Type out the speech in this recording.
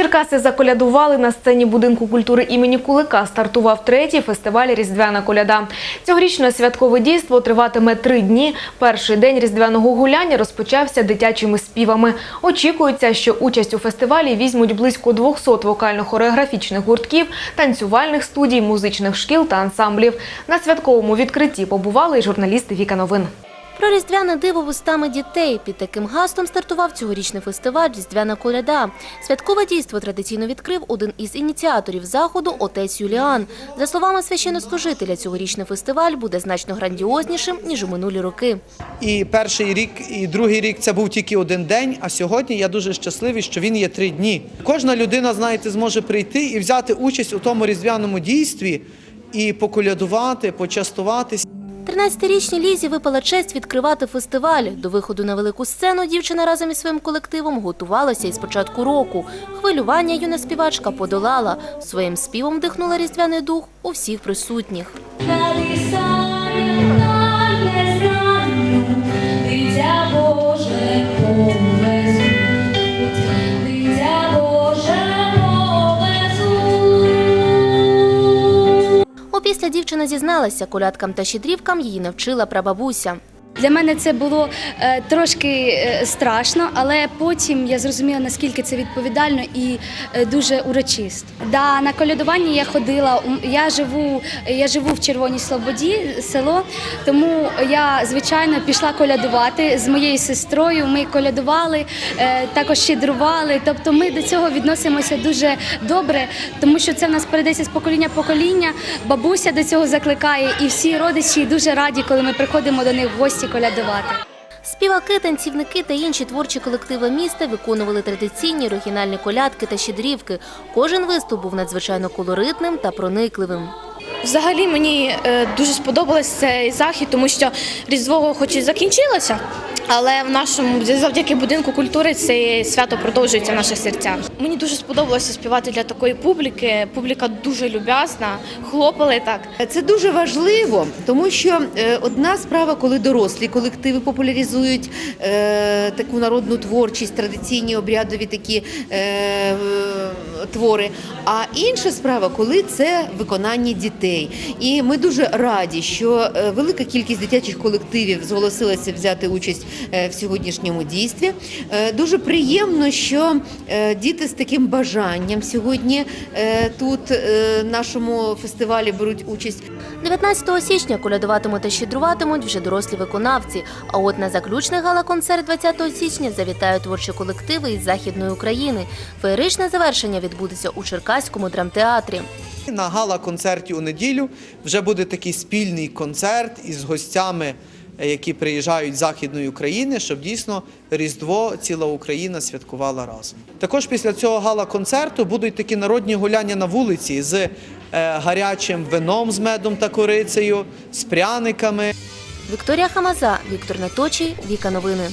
Черкаси заколядували на сцені будинку культури імені Кулика. Стартував третій фестиваль Різдвяна коляда. Цьогорічне святкове дійство триватиме три дні. Перший день різдвяного гуляння розпочався дитячими співами. Очікується, що участь у фестивалі візьмуть близько 200 вокально-хореографічних гуртків, танцювальних студій, музичних шкіл та ансамблів. На святковому відкритті побували й журналісти Віка Новин. Про різдвяне диво вустами дітей під таким гаслом стартував цьогорічний фестиваль Різдвяна коляда. Святкове дійство традиційно відкрив один із ініціаторів заходу отець Юліан. За словами священнослужителя, цьогорічний фестиваль буде значно грандіознішим ніж у минулі роки. І перший рік, і другий рік це був тільки один день. А сьогодні я дуже щасливий, що він є три дні. Кожна людина, знаєте, зможе прийти і взяти участь у тому різдвяному дійстві і поколядувати, почастуватись. 13-річній Лізі випала честь відкривати фестиваль. До виходу на велику сцену дівчина разом із своїм колективом готувалася із початку року. Хвилювання юна співачка подолала. Своїм співом вдихнула різдвяний дух у всіх присутніх. Опісля дівчина зізналася, колядкам та щедрівкам її навчила прабабуся. Для мене це було е, трошки е, страшно, але потім я зрозуміла, наскільки це відповідально і е, дуже урочисто. Да, на колядування я ходила. Я живу, я живу в Червоній Слободі, село, тому я звичайно пішла колядувати з моєю сестрою. Ми колядували, також щедрували. Тобто, ми до цього відносимося дуже добре, тому що це в нас передається з покоління покоління. Бабуся до цього закликає, і всі родичі дуже раді, коли ми приходимо до них в гості колядувати. Співаки, танцівники та інші творчі колективи міста виконували традиційні оригінальні колядки та щедрівки. Кожен виступ був надзвичайно колоритним та проникливим. Взагалі мені е, дуже сподобався цей захід, тому що Різдво хоч і закінчилося, але в нашому завдяки будинку культури це свято продовжується в наших серцях. Мені дуже сподобалося співати для такої публіки. Публіка дуже люб'язна, хлопали так. Це дуже важливо, тому що е, одна справа, коли дорослі колективи популяризують е, таку народну творчість, традиційні обрядові такі твори. А інша справа, коли це виконання дітей. І ми дуже раді, що е, велика кількість дитячих колективів зголосилася взяти участь е, в сьогоднішньому дійстві. Е, Дуже приємно, що діти з таким бажанням сьогодні тут нашому фестивалі беруть участь. 19 січня колядуватимуть та щедруватимуть вже дорослі виконавці. А от на заключний гала-концерт 20 січня завітають творчі колективи із Західної України. Феєричне завершення відбудеться у Черкаському драмтеатрі. На гала-концерті у неділю вже буде такий спільний концерт із гостями, е, які приїжджають з Західної України, щоб дійсно Різдво ціла Україна святкувала разом. Також після цього гала-концерту будуть такі народні гуляння на вулиці з е, гарячим вином з медом та корицею, з пряниками. Вікторія Хамаза, Віктор Наточий, Віка Новини.